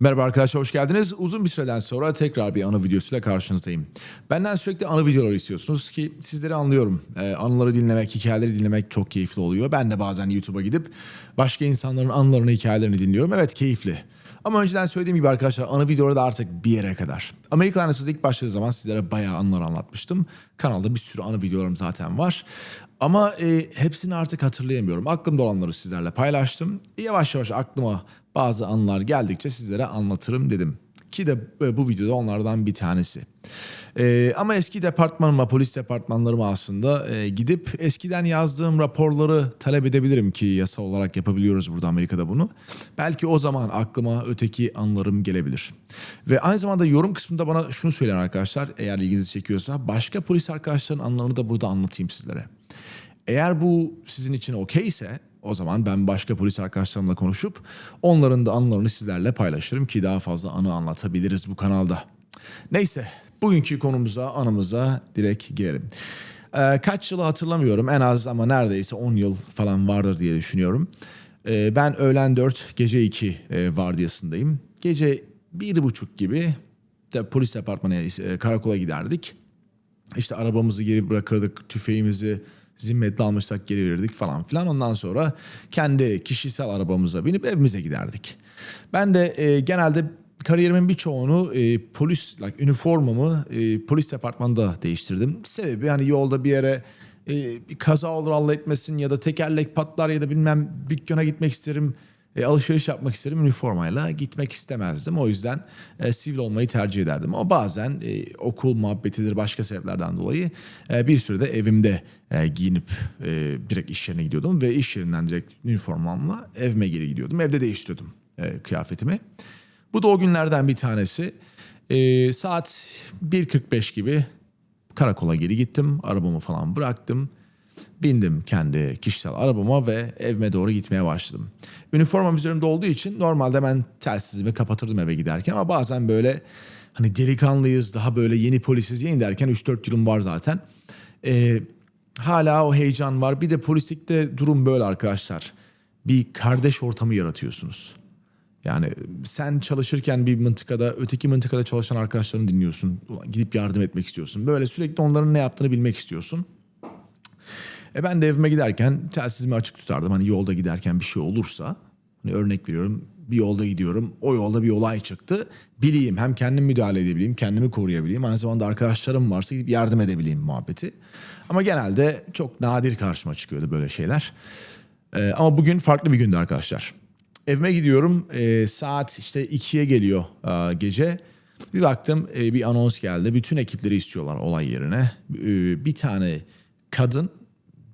Merhaba arkadaşlar hoş geldiniz. Uzun bir süreden sonra tekrar bir anı videosuyla karşınızdayım. Benden sürekli anı videoları istiyorsunuz ki sizleri anlıyorum. Ee, anıları dinlemek, hikayeleri dinlemek çok keyifli oluyor. Ben de bazen YouTube'a gidip başka insanların anılarını, hikayelerini dinliyorum. Evet keyifli. Ama önceden söylediğim gibi arkadaşlar anı videoları da artık bir yere kadar. Amerikan Anısız ilk başladığı zaman sizlere bayağı anılar anlatmıştım. Kanalda bir sürü anı videolarım zaten var. Ama e, hepsini artık hatırlayamıyorum. Aklımda olanları sizlerle paylaştım. Yavaş yavaş aklıma bazı anılar geldikçe sizlere anlatırım dedim. Ki de e, bu videoda onlardan bir tanesi. E, ama eski departmanıma, polis departmanlarıma aslında e, gidip eskiden yazdığım raporları talep edebilirim ki yasa olarak yapabiliyoruz burada Amerika'da bunu. Belki o zaman aklıma öteki anılarım gelebilir. Ve aynı zamanda yorum kısmında bana şunu söyleyen arkadaşlar eğer ilginizi çekiyorsa başka polis arkadaşların anılarını da burada anlatayım sizlere. Eğer bu sizin için okeyse o zaman ben başka polis arkadaşlarımla konuşup onların da anılarını sizlerle paylaşırım ki daha fazla anı anlatabiliriz bu kanalda. Neyse bugünkü konumuza anımıza direkt girelim. Ee, kaç yılı hatırlamıyorum en az ama neredeyse 10 yıl falan vardır diye düşünüyorum. Ee, ben öğlen 4 gece 2 e, vardiyasındayım. Gece bir buçuk gibi de polis departmanı e, karakola giderdik. İşte arabamızı geri bırakırdık, tüfeğimizi zimmetli almışsak geri verirdik falan filan. Ondan sonra kendi kişisel arabamıza binip evimize giderdik. Ben de e, genelde kariyerimin birçoğunu e, polis, like, üniformamı e, polis departmanında değiştirdim. Sebebi hani yolda bir yere e, bir kaza olur Allah etmesin ya da tekerlek patlar ya da bilmem dükkana gitmek isterim e, alışveriş yapmak isterim üniformayla gitmek istemezdim. O yüzden e, sivil olmayı tercih ederdim. Ama bazen e, okul muhabbetidir başka sebeplerden dolayı e, bir sürede evimde e, giyinip e, direkt iş yerine gidiyordum. Ve iş yerinden direkt üniformamla evime geri gidiyordum. Evde değiştiriyordum e, kıyafetimi. Bu da o günlerden bir tanesi. E, saat 1.45 gibi karakola geri gittim. Arabamı falan bıraktım. Bindim kendi kişisel arabama ve evime doğru gitmeye başladım. Üniformam üzerimde olduğu için normalde ben telsizimi kapatırdım eve giderken ama bazen böyle hani delikanlıyız daha böyle yeni polisiz yeni derken 3-4 yılım var zaten. Ee, hala o heyecan var. Bir de polislikte durum böyle arkadaşlar. Bir kardeş ortamı yaratıyorsunuz. Yani sen çalışırken bir mıntıkada öteki mıntıkada çalışan arkadaşlarını dinliyorsun. Gidip yardım etmek istiyorsun. Böyle sürekli onların ne yaptığını bilmek istiyorsun. E ben de evime giderken telsizimi açık tutardım. Hani yolda giderken bir şey olursa hani örnek veriyorum bir yolda gidiyorum. O yolda bir olay çıktı. Bileyim hem kendim müdahale edebileyim, kendimi koruyabileyim. Aynı zamanda arkadaşlarım varsa gidip yardım edebileyim muhabbeti. Ama genelde çok nadir karşıma çıkıyordu böyle şeyler. Ee, ama bugün farklı bir gündü arkadaşlar. Evime gidiyorum. Ee, saat işte 2'ye geliyor e, gece. Bir baktım e, bir anons geldi. Bütün ekipleri istiyorlar olay yerine. Ee, bir tane kadın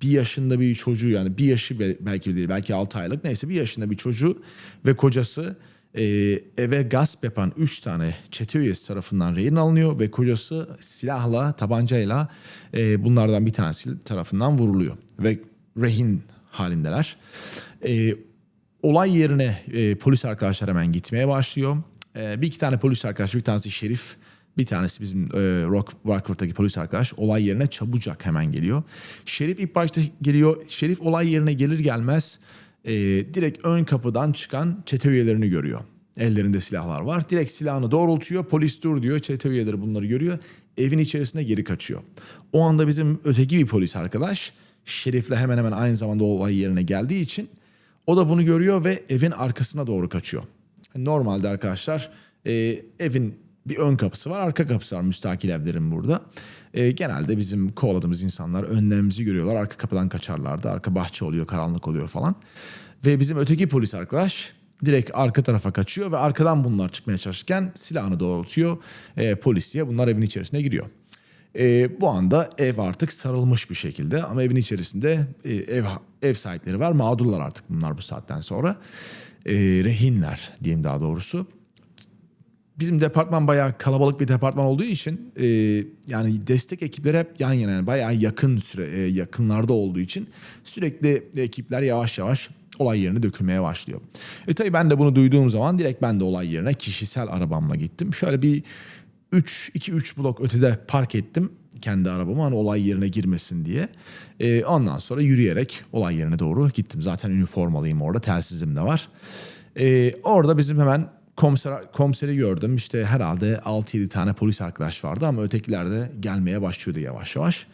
bir yaşında bir çocuğu yani bir yaşı belki değil belki 6 aylık neyse bir yaşında bir çocuğu ve kocası e, eve gasp yapan 3 tane çete üyesi tarafından rehin alınıyor ve kocası silahla tabancayla e, bunlardan bir tanesi tarafından vuruluyor ve rehin halindeler. E, olay yerine e, polis arkadaşlar hemen gitmeye başlıyor. E, bir iki tane polis arkadaş bir tanesi şerif bir tanesi bizim e, Rock, Rockford'daki polis arkadaş olay yerine çabucak hemen geliyor. Şerif ilk başta geliyor. Şerif olay yerine gelir gelmez e, direkt ön kapıdan çıkan çete üyelerini görüyor. Ellerinde silahlar var. Direkt silahını doğrultuyor. Polis dur diyor. Çete üyeleri bunları görüyor. Evin içerisine geri kaçıyor. O anda bizim öteki bir polis arkadaş Şerif'le hemen hemen aynı zamanda olay yerine geldiği için o da bunu görüyor ve evin arkasına doğru kaçıyor. Normalde arkadaşlar e, evin bir ön kapısı var, arka kapısı var müstakil evlerin burada. E, genelde bizim kovaladığımız insanlar önlerimizi görüyorlar, arka kapıdan kaçarlardı. Arka bahçe oluyor, karanlık oluyor falan. Ve bizim öteki polis arkadaş direkt arka tarafa kaçıyor ve arkadan bunlar çıkmaya çalışırken silahını doğrultuyor. E, polis diye bunlar evin içerisine giriyor. E, bu anda ev artık sarılmış bir şekilde ama evin içerisinde e, ev ev sahipleri var. Mağdurlar artık bunlar bu saatten sonra. E, rehinler diyeyim daha doğrusu bizim departman bayağı kalabalık bir departman olduğu için e, yani destek ekipleri hep yan yana yani bayağı yakın süre e, yakınlarda olduğu için sürekli ekipler yavaş yavaş olay yerine dökülmeye başlıyor. E tabii ben de bunu duyduğum zaman direkt ben de olay yerine kişisel arabamla gittim. Şöyle bir 3 2 3 blok ötede park ettim kendi arabamı hani olay yerine girmesin diye. E, ondan sonra yürüyerek olay yerine doğru gittim. Zaten üniformalıyım orada telsizim de var. E, orada bizim hemen komiser, komiseri gördüm. İşte herhalde 6-7 tane polis arkadaş vardı ama ötekiler de gelmeye başlıyordu yavaş yavaş.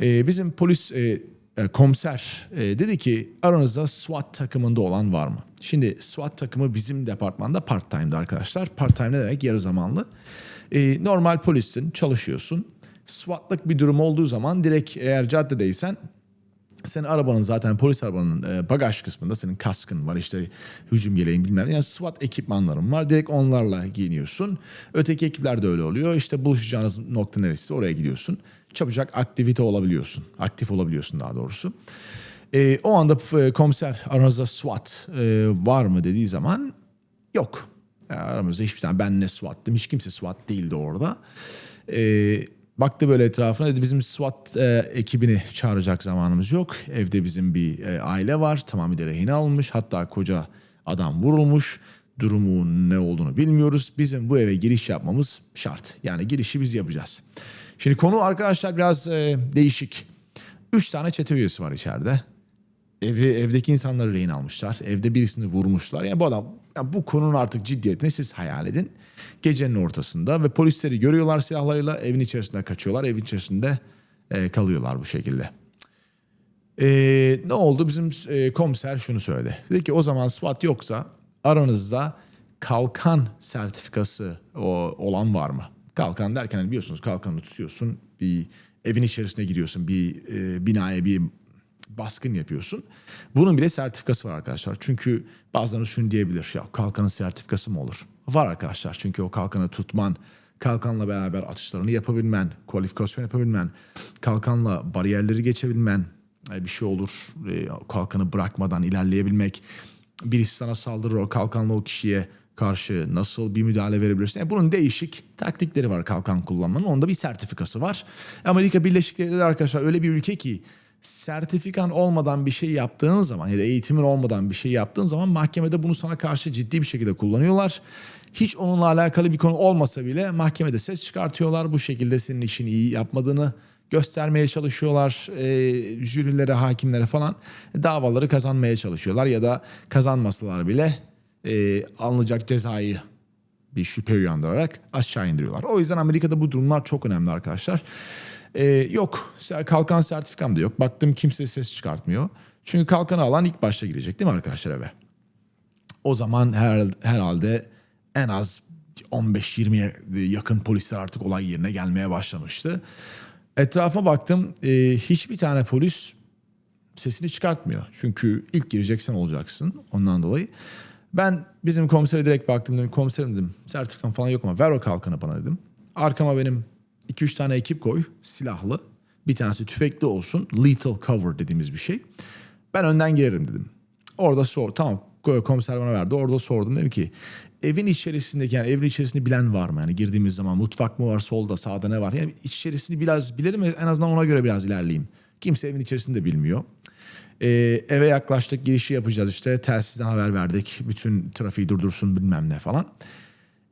Ee, bizim polis e, e, komiser e, dedi ki aranızda SWAT takımında olan var mı? Şimdi SWAT takımı bizim departmanda part time'da arkadaşlar. Part time ne demek? Yarı zamanlı. E, normal polissin, çalışıyorsun. SWAT'lık bir durum olduğu zaman direkt eğer caddedeysen senin arabanın zaten polis arabanın e, bagaj kısmında senin kaskın var işte hücum yeleğin bilmem ne. yani SWAT ekipmanların var direkt onlarla giyiniyorsun. Öteki ekipler de öyle oluyor işte buluşacağınız nokta neresi oraya gidiyorsun. Çabucak aktivite olabiliyorsun aktif olabiliyorsun daha doğrusu. E, o anda e, komiser aranızda SWAT e, var mı dediği zaman yok. Yani aramızda hiçbir tane ben ne SWAT'tım hiç kimse SWAT değildi orada. Eee Baktı böyle etrafına dedi bizim SWAT e, ekibini çağıracak zamanımız yok. Evde bizim bir e, aile var tamamıyla rehin alınmış hatta koca adam vurulmuş. Durumu ne olduğunu bilmiyoruz. Bizim bu eve giriş yapmamız şart. Yani girişi biz yapacağız. Şimdi konu arkadaşlar biraz e, değişik. Üç tane çete üyesi var içeride. Evi, evdeki insanları rehin almışlar. Evde birisini vurmuşlar. Yani bu adam yani bu konunun artık ciddiyetini siz hayal edin. Gecenin ortasında ve polisleri görüyorlar silahlarıyla evin içerisinde kaçıyorlar. Evin içerisinde e, kalıyorlar bu şekilde. E, ne oldu? Bizim e, komiser şunu söyledi. Dedi ki o zaman SWAT yoksa aranızda kalkan sertifikası o, olan var mı? Kalkan derken hani biliyorsunuz kalkanı tutuyorsun bir evin içerisine giriyorsun bir e, binaya bir baskın yapıyorsun. Bunun bile sertifikası var arkadaşlar. Çünkü bazılarınız şunu diyebilir. Ya kalkanın sertifikası mı olur? Var arkadaşlar. Çünkü o kalkanı tutman, kalkanla beraber atışlarını yapabilmen, kualifikasyon yapabilmen, kalkanla bariyerleri geçebilmen, e, bir şey olur e, kalkanı bırakmadan ilerleyebilmek, birisi sana saldırır o kalkanla o kişiye karşı nasıl bir müdahale verebilirsin? Yani bunun değişik taktikleri var kalkan kullanmanın. Onda bir sertifikası var. Amerika Birleşik Devletleri arkadaşlar öyle bir ülke ki sertifikan olmadan bir şey yaptığın zaman ya da eğitimin olmadan bir şey yaptığın zaman mahkemede bunu sana karşı ciddi bir şekilde kullanıyorlar. Hiç onunla alakalı bir konu olmasa bile mahkemede ses çıkartıyorlar. Bu şekilde senin işini iyi yapmadığını göstermeye çalışıyorlar. E, jürilere, hakimlere falan davaları kazanmaya çalışıyorlar. Ya da kazanmasalar bile e, alınacak cezayı bir şüphe uyandırarak aşağı indiriyorlar. O yüzden Amerika'da bu durumlar çok önemli arkadaşlar. Ee, yok kalkan sertifikam da yok. Baktım kimse ses çıkartmıyor. Çünkü kalkanı alan ilk başta girecek değil mi arkadaşlar eve? O zaman her, herhalde en az 15-20'ye yakın polisler artık olay yerine gelmeye başlamıştı. Etrafa baktım e, hiçbir tane polis sesini çıkartmıyor. Çünkü ilk gireceksen olacaksın ondan dolayı. Ben bizim komisere direkt baktım dedim komiserim dedim sertifikam falan yok ama ver o kalkanı bana dedim. Arkama benim 2-3 tane ekip koy silahlı. Bir tanesi tüfekli olsun. Lethal cover dediğimiz bir şey. Ben önden girerim dedim. Orada sor. Tamam komiser bana verdi. Orada sordum. Dedim ki evin içerisindeki yani evin içerisini bilen var mı? Yani girdiğimiz zaman mutfak mı var solda sağda ne var? Yani içerisini biraz bilelim en azından ona göre biraz ilerleyeyim. Kimse evin içerisinde bilmiyor. Ee, eve yaklaştık girişi yapacağız işte telsizden haber verdik. Bütün trafiği durdursun bilmem ne falan.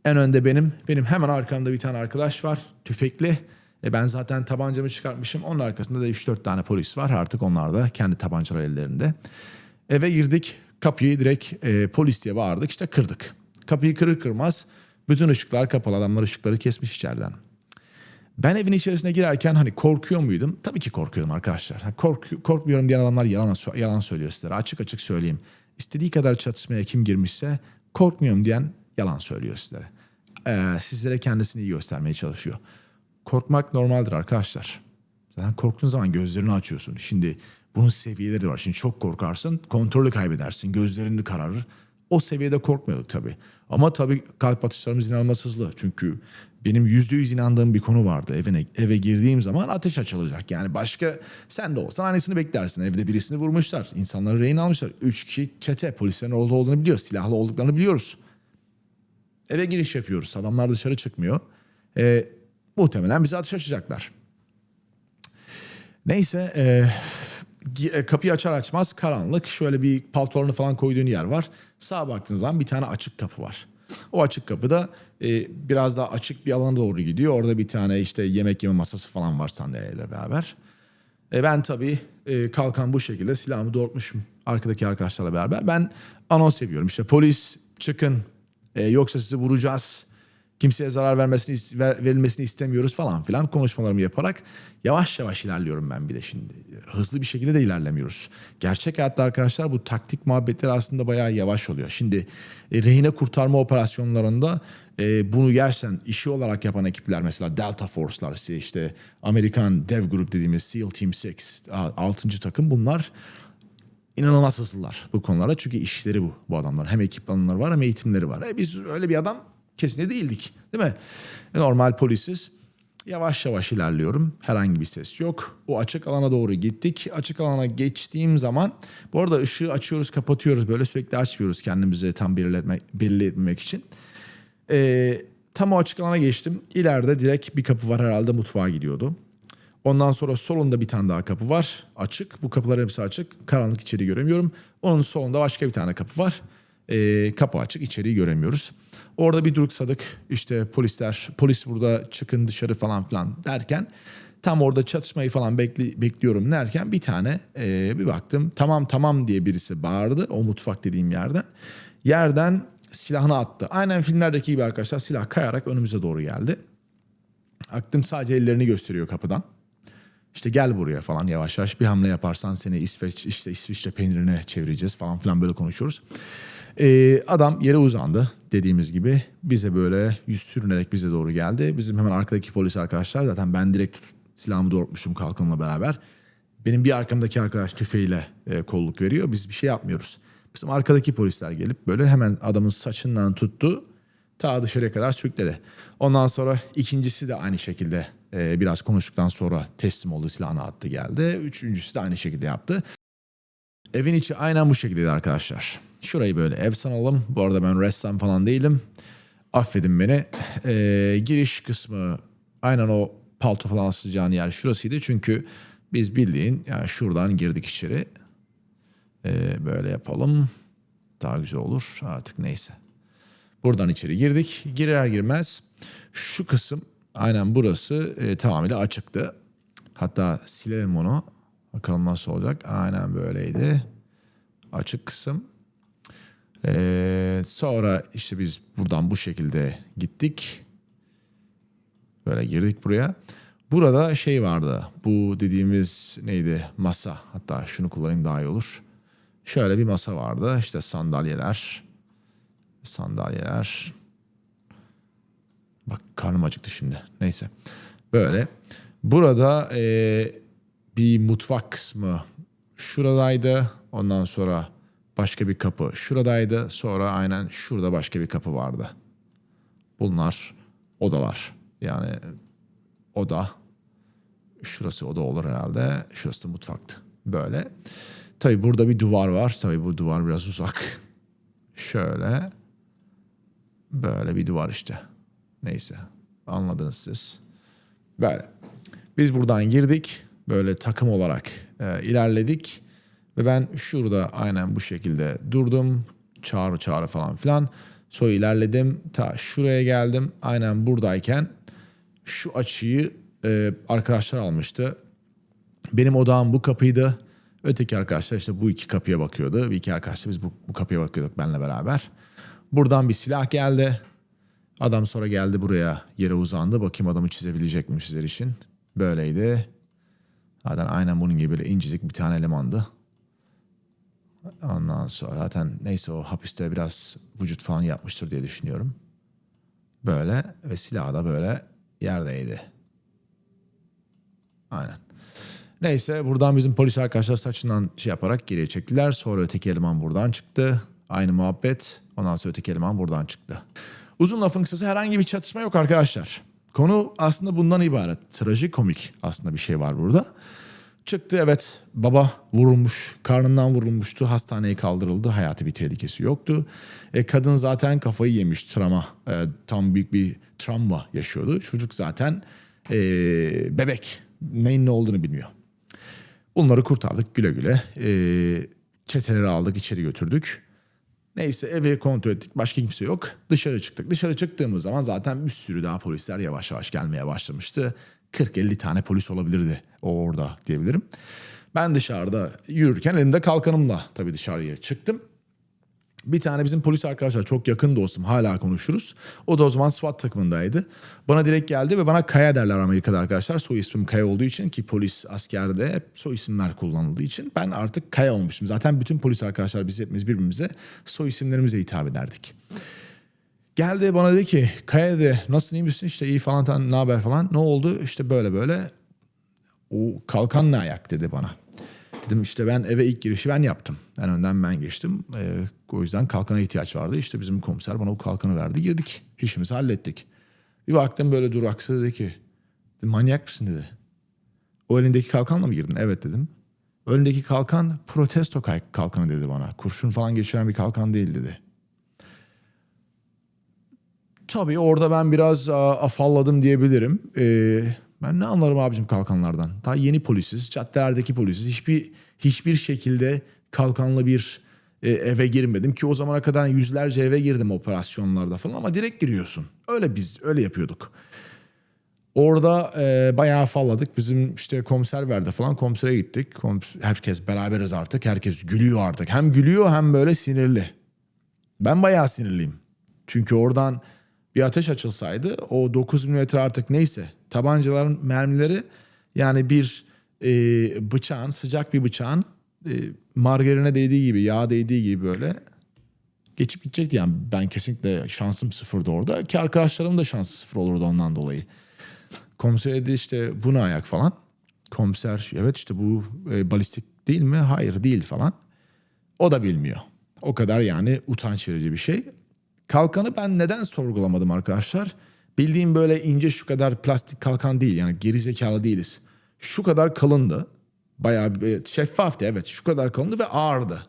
En önde benim. Benim hemen arkamda bir tane arkadaş var. Tüfekli. E ben zaten tabancamı çıkartmışım. Onun arkasında da 3-4 tane polis var. Artık onlar da kendi tabancalar ellerinde. Eve girdik. Kapıyı direkt e, polis diye bağırdık. İşte kırdık. Kapıyı kırır kırmaz bütün ışıklar kapalı. Adamlar ışıkları kesmiş içeriden. Ben evin içerisine girerken hani korkuyor muydum? Tabii ki korkuyorum arkadaşlar. Kork, korkmuyorum diyen adamlar yalan, yalan söylüyor sizlere. Açık açık söyleyeyim. İstediği kadar çatışmaya kim girmişse korkmuyorum diyen yalan söylüyor sizlere e, sizlere kendisini iyi göstermeye çalışıyor. Korkmak normaldir arkadaşlar. Zaten korktuğun zaman gözlerini açıyorsun. Şimdi bunun seviyeleri var. Şimdi çok korkarsın, kontrolü kaybedersin, gözlerini kararır. O seviyede korkmuyorduk tabii. Ama tabii kalp atışlarımız inanılmaz hızlı. Çünkü benim yüzde yüz inandığım bir konu vardı. Evine, eve girdiğim zaman ateş açılacak. Yani başka sen de olsan aynısını beklersin. Evde birisini vurmuşlar. insanları rehin almışlar. Üç kişi çete. Polislerin olduğu olduğunu biliyoruz. Silahlı olduklarını biliyoruz. Eve giriş yapıyoruz. Adamlar dışarı çıkmıyor. E, muhtemelen bizi ateş açacaklar. Neyse e, kapıyı açar açmaz karanlık. Şöyle bir paltolarını falan koyduğun yer var. Sağa baktığın zaman bir tane açık kapı var. O açık kapıda e, biraz daha açık bir alana doğru gidiyor. Orada bir tane işte yemek yeme masası falan var sandalyeyle beraber. E, ben tabii e, kalkan bu şekilde silahımı doğrultmuşum arkadaki arkadaşlarla beraber. Ben anons yapıyorum. İşte polis çıkın E, yoksa sizi vuracağız. Kimseye zarar vermesini ver- verilmesini istemiyoruz falan filan konuşmalarımı yaparak yavaş yavaş ilerliyorum ben bir de şimdi. Hızlı bir şekilde de ilerlemiyoruz. Gerçek hayatta arkadaşlar bu taktik muhabbetler aslında bayağı yavaş oluyor. Şimdi e, rehine kurtarma operasyonlarında e, bunu gerçekten işi olarak yapan ekipler mesela Delta Force'lar işte Amerikan Dev Group dediğimiz SEAL Team 6 6. takım bunlar inanılmaz hızlılar bu konularda. Çünkü işleri bu bu adamlar. Hem ekipmanları var hem eğitimleri var. E biz öyle bir adam kesinlikle değildik. Değil mi? E normal polisiz. Yavaş yavaş ilerliyorum. Herhangi bir ses yok. O açık alana doğru gittik. Açık alana geçtiğim zaman bu arada ışığı açıyoruz kapatıyoruz. Böyle sürekli açmıyoruz kendimizi tam belirletmek, belli etmek için. E, tam o açık alana geçtim. İleride direkt bir kapı var herhalde mutfağa gidiyordu. Ondan sonra solunda bir tane daha kapı var. Açık. Bu kapılar hepsi açık. Karanlık içeri göremiyorum. Onun solunda başka bir tane kapı var. Ee, kapı açık. içeriği göremiyoruz. Orada bir duruksadık. İşte polisler, polis burada çıkın dışarı falan filan derken tam orada çatışmayı falan bekli, bekliyorum derken bir tane e, bir baktım. Tamam tamam diye birisi bağırdı o mutfak dediğim yerden. Yerden silahını attı. Aynen filmlerdeki gibi arkadaşlar silah kayarak önümüze doğru geldi. Aklım sadece ellerini gösteriyor kapıdan. İşte gel buraya falan yavaş yavaş bir hamle yaparsan seni İsveç işte İsviçre peynirine çevireceğiz falan filan böyle konuşuyoruz. Ee, adam yere uzandı dediğimiz gibi bize böyle yüz sürünerek bize doğru geldi. Bizim hemen arkadaki polis arkadaşlar zaten ben direkt silahımı doğrultmuşum kalkanla beraber. Benim bir arkamdaki arkadaş tüfeğiyle e, kolluk veriyor. Biz bir şey yapmıyoruz. Bizim arkadaki polisler gelip böyle hemen adamın saçından tuttu. Ta dışarıya kadar sürükledi. Ondan sonra ikincisi de aynı şekilde e, biraz konuştuktan sonra teslim oldu silahını attı geldi. Üçüncüsü de aynı şekilde yaptı. Evin içi aynen bu şekildeydi arkadaşlar. Şurayı böyle ev sanalım. Bu arada ben ressam falan değilim. Affedin beni. E, giriş kısmı aynen o palto falan asılacağın yer şurasıydı. Çünkü biz bildiğin yani şuradan girdik içeri. E, böyle yapalım. Daha güzel olur artık neyse. Buradan içeri girdik. Girer girmez şu kısım aynen burası e, tamamıyla açıktı. Hatta silelim onu. Bakalım nasıl olacak. Aynen böyleydi. Açık kısım. Ee, sonra işte biz buradan bu şekilde gittik. Böyle girdik buraya. Burada şey vardı. Bu dediğimiz neydi? Masa. Hatta şunu kullanayım daha iyi olur. Şöyle bir masa vardı. İşte sandalyeler. Sandalyeler. Bak karnım acıktı şimdi. Neyse. Böyle. Burada e, bir mutfak kısmı şuradaydı. Ondan sonra başka bir kapı şuradaydı. Sonra aynen şurada başka bir kapı vardı. Bunlar odalar. Yani oda. Şurası oda olur herhalde. Şurası da mutfaktı. Böyle. Tabii burada bir duvar var. Tabii bu duvar biraz uzak. Şöyle. Böyle bir duvar işte. Neyse. Anladınız siz. Böyle. Biz buradan girdik. Böyle takım olarak e, ilerledik. Ve ben şurada aynen bu şekilde durdum. Çağrı çağrı falan filan. Sonra ilerledim. Ta şuraya geldim. Aynen buradayken şu açıyı e, arkadaşlar almıştı. Benim odağım bu kapıydı. Öteki arkadaşlar işte bu iki kapıya bakıyordu. Bir iki arkadaşlar biz bu, bu kapıya bakıyorduk benle beraber. Buradan bir silah geldi. Adam sonra geldi buraya yere uzandı. Bakayım adamı çizebilecek miyim sizler için. Böyleydi. Zaten aynen bunun gibi böyle incecik bir tane elemandı. Ondan sonra zaten neyse o hapiste biraz vücut falan yapmıştır diye düşünüyorum. Böyle ve silah da böyle yerdeydi. Aynen. Neyse buradan bizim polis arkadaşlar saçından şey yaparak geriye çektiler. Sonra öteki eleman buradan çıktı. Aynı muhabbet. Ondan sonra öteki eleman buradan çıktı. Uzun lafın kısası herhangi bir çatışma yok arkadaşlar. Konu aslında bundan ibaret. Trajikomik aslında bir şey var burada. Çıktı evet baba vurulmuş karnından vurulmuştu hastaneye kaldırıldı hayati bir tehlikesi yoktu. E, kadın zaten kafayı yemiş travma e, tam büyük bir travma yaşıyordu. Çocuk zaten e, bebek neyin ne olduğunu bilmiyor. Bunları kurtardık güle güle. E, çeteleri aldık içeri götürdük. Neyse evi kontrol ettik. Başka kimse yok. Dışarı çıktık. Dışarı çıktığımız zaman zaten bir sürü daha polisler yavaş yavaş gelmeye başlamıştı. 40-50 tane polis olabilirdi o orada diyebilirim. Ben dışarıda yürürken elimde kalkanımla tabii dışarıya çıktım. Bir tane bizim polis arkadaşlar çok yakın dostum hala konuşuruz. O da o zaman SWAT takımındaydı. Bana direkt geldi ve bana Kaya derler Amerika'da arkadaşlar. Soy ismim Kaya olduğu için ki polis askerde hep soy isimler kullanıldığı için ben artık Kaya olmuştum. Zaten bütün polis arkadaşlar biz hepimiz birbirimize soy isimlerimize hitap ederdik. Geldi bana dedi ki Kaya dedi nasılsın iyi misin işte iyi falan ne haber falan. Ne oldu işte böyle böyle o kalkan ne ayak dedi bana. Dedim işte ben eve ilk girişi ben yaptım. En önden ben geçtim. Ee, o yüzden kalkana ihtiyaç vardı. İşte bizim komiser bana o kalkanı verdi. Girdik. İşimizi hallettik. Bir baktım böyle duraksı dedi ki manyak mısın dedi. O elindeki kalkanla mı girdin? Evet dedim. O elindeki kalkan protesto kalkanı dedi bana. Kurşun falan geçiren bir kalkan değil dedi. Tabii orada ben biraz afalladım diyebilirim. Ee, ben ne anlarım abicim kalkanlardan? Daha yeni polisiz, caddelerdeki polisiz. Hiçbir hiçbir şekilde kalkanlı bir e, eve girmedim ki o zamana kadar yüzlerce eve girdim operasyonlarda falan ama direkt giriyorsun. Öyle biz öyle yapıyorduk. Orada e, bayağı afalladık. Bizim işte komiser verdi falan. Komisere gittik. Komis- herkes beraberiz artık. Herkes gülüyor artık. Hem gülüyor hem böyle sinirli. Ben bayağı sinirliyim. Çünkü oradan bir ateş açılsaydı o 9 milimetre artık neyse tabancaların mermileri yani bir e, bıçağın sıcak bir bıçağın e, margarine değdiği gibi yağ değdiği gibi böyle geçip gidecekti yani ben kesinlikle şansım sıfırdı orada ki arkadaşlarım da şansı sıfır olurdu ondan dolayı. Komiser dedi işte bu ne ayak falan. Komiser evet işte bu e, balistik değil mi? Hayır değil falan. O da bilmiyor. O kadar yani utanç verici bir şey. Kalkanı ben neden sorgulamadım arkadaşlar? Bildiğim böyle ince şu kadar plastik kalkan değil yani geri zekalı değiliz. Şu kadar kalındı. Bayağı bir- şeffaftı evet şu kadar kalındı ve ağırdı.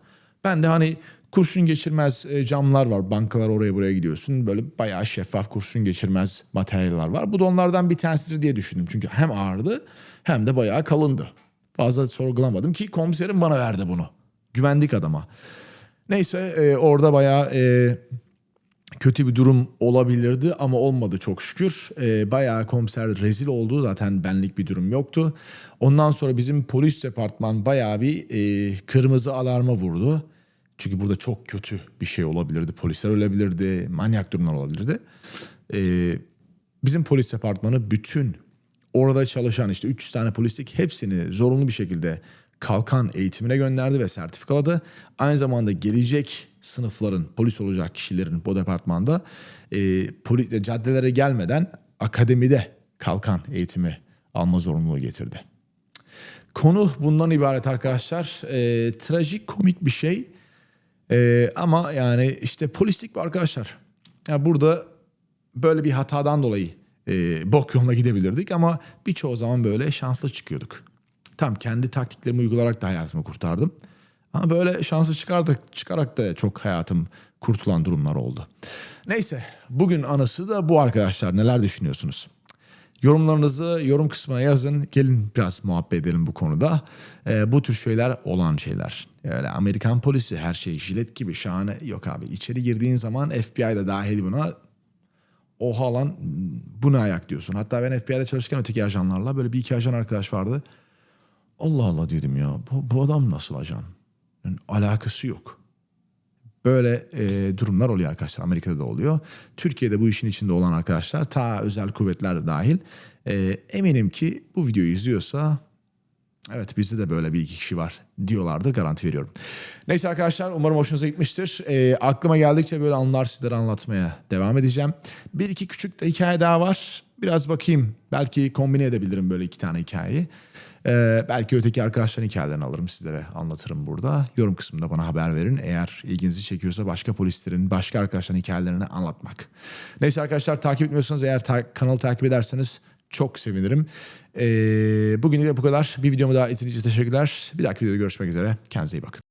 Ben de hani kurşun geçirmez e, camlar var. Bankalar oraya buraya gidiyorsun. Böyle bayağı şeffaf kurşun geçirmez materyaller var. Bu da onlardan bir tanesidir diye düşündüm. Çünkü hem ağırdı hem de bayağı kalındı. Fazla sorgulamadım ki komiserim bana verdi bunu. Güvendik adama. Neyse e, orada bayağı e, kötü bir durum olabilirdi ama olmadı çok şükür. E, bayağı komiser rezil oldu zaten benlik bir durum yoktu. Ondan sonra bizim polis departman bayağı bir e, kırmızı alarma vurdu. Çünkü burada çok kötü bir şey olabilirdi. Polisler ölebilirdi, manyak durumlar olabilirdi. E, bizim polis departmanı bütün orada çalışan işte 300 tane polislik hepsini zorunlu bir şekilde kalkan eğitimine gönderdi ve sertifikaladı. Aynı zamanda gelecek sınıfların polis olacak kişilerin bu departmanda e, poli, caddelere gelmeden akademide kalkan eğitimi alma zorunluluğu getirdi. Konu bundan ibaret arkadaşlar. E, trajik komik bir şey. E, ama yani işte polislik bu arkadaşlar. Yani burada böyle bir hatadan dolayı e, bok yoluna gidebilirdik ama birçoğu zaman böyle şanslı çıkıyorduk. Tam kendi taktiklerimi uygulayarak da hayatımı kurtardım. Ama böyle şanslı çıkardık, çıkarak da çok hayatım kurtulan durumlar oldu. Neyse bugün anısı da bu arkadaşlar. Neler düşünüyorsunuz? Yorumlarınızı yorum kısmına yazın. Gelin biraz muhabbet edelim bu konuda. Ee, bu tür şeyler olan şeyler. Öyle Amerikan polisi her şey jilet gibi şahane. Yok abi içeri girdiğin zaman FBI de dahil buna. Oha lan bu ne ayak diyorsun. Hatta ben FBI'de çalışırken öteki ajanlarla böyle bir iki ajan arkadaş vardı. Allah Allah dedim ya bu, bu adam nasıl ajan? Yani alakası yok. Böyle e, durumlar oluyor arkadaşlar. Amerika'da da oluyor. Türkiye'de bu işin içinde olan arkadaşlar ta özel kuvvetler de dahil. E, eminim ki bu videoyu izliyorsa evet bizde de böyle bir iki kişi var diyorlardır garanti veriyorum. Neyse arkadaşlar umarım hoşunuza gitmiştir. E, aklıma geldikçe böyle anılar sizlere anlatmaya devam edeceğim. Bir iki küçük de hikaye daha var. Biraz bakayım belki kombine edebilirim böyle iki tane hikayeyi. Ee, belki öteki arkadaşların hikayelerini alırım sizlere anlatırım burada. Yorum kısmında bana haber verin. Eğer ilginizi çekiyorsa başka polislerin, başka arkadaşların hikayelerini anlatmak. Neyse arkadaşlar takip etmiyorsanız eğer ta- kanalı takip ederseniz çok sevinirim. Ee, bugünlük de bu kadar. Bir videomu daha izlediğiniz için teşekkürler. Bir dahaki videoda görüşmek üzere. Kendinize iyi bakın.